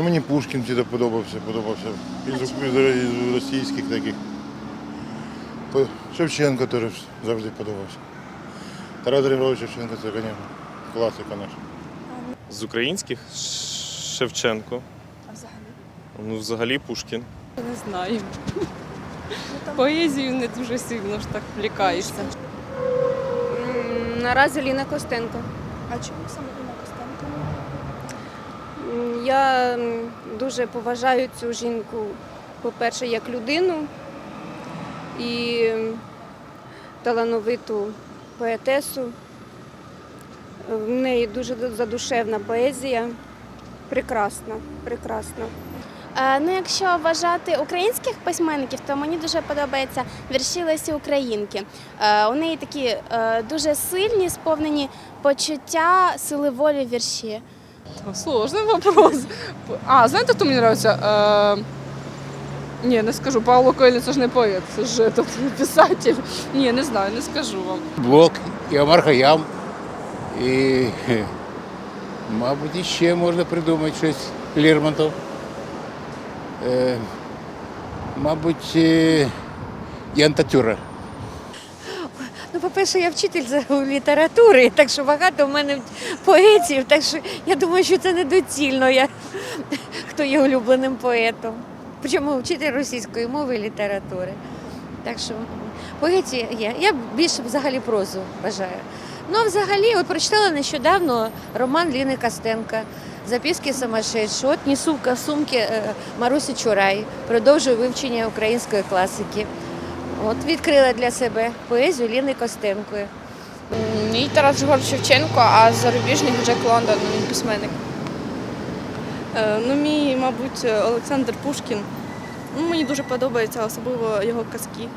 Ну, мені Пушкін завжди подобався, подобався. Із, із, із російських таких. Шевченко теж завжди подобався. Тарас Григорович Шевченко це, звісно, класика наша. З українських Шевченко. А взагалі? Ну, взагалі Пушкін. Не знаю. Поезію не дуже сильно ж так влікаюся. М, Наразі Ліна Костенко. А чому саме Інна Костенко? Я дуже поважаю цю жінку, по-перше, як людину і талановиту поетесу. В неї дуже задушевна поезія. Прекрасна, прекрасна. Е, Ну, якщо вважати українських письменників, то мені дуже подобаються вірші Лесі Українки. Е, У неї такі е, дуже сильні, сповнені почуття, сили волі вірші. Сложний вопрос. А, знаєте, хто мені подобається? Е, ні, не скажу. Павло Коелho це ж не поет, це ж этот, писатель. Ні, не знаю, не скажу вам. Блок і Омар Хаям. І, мабуть, іще можна придумати щось Лермонтов. Е, мабуть, е, Ян Татюра. Ну, по-перше, я вчитель літератури, так що багато в мене поетів, так що я думаю, що це недоцільно, я, хто є улюбленим поетом. Причому вчитель російської мови і літератури. Так що поетів є. Я більше взагалі прозу бажаю. Ну, а взагалі, от прочитала нещодавно роман Ліни Костенка. Записки самошедшого. От несу в сумки е, Марусі Чурай, продовжую вивчення української класики. От відкрила для себе поезію Ліни Костенкою. Мій Тарас Григорович Шевченко, а зарубіжний Джек Лондон, він письменник. Ну, мій, мабуть, Олександр Пушкін. Ну, мені дуже подобається, особливо його казки.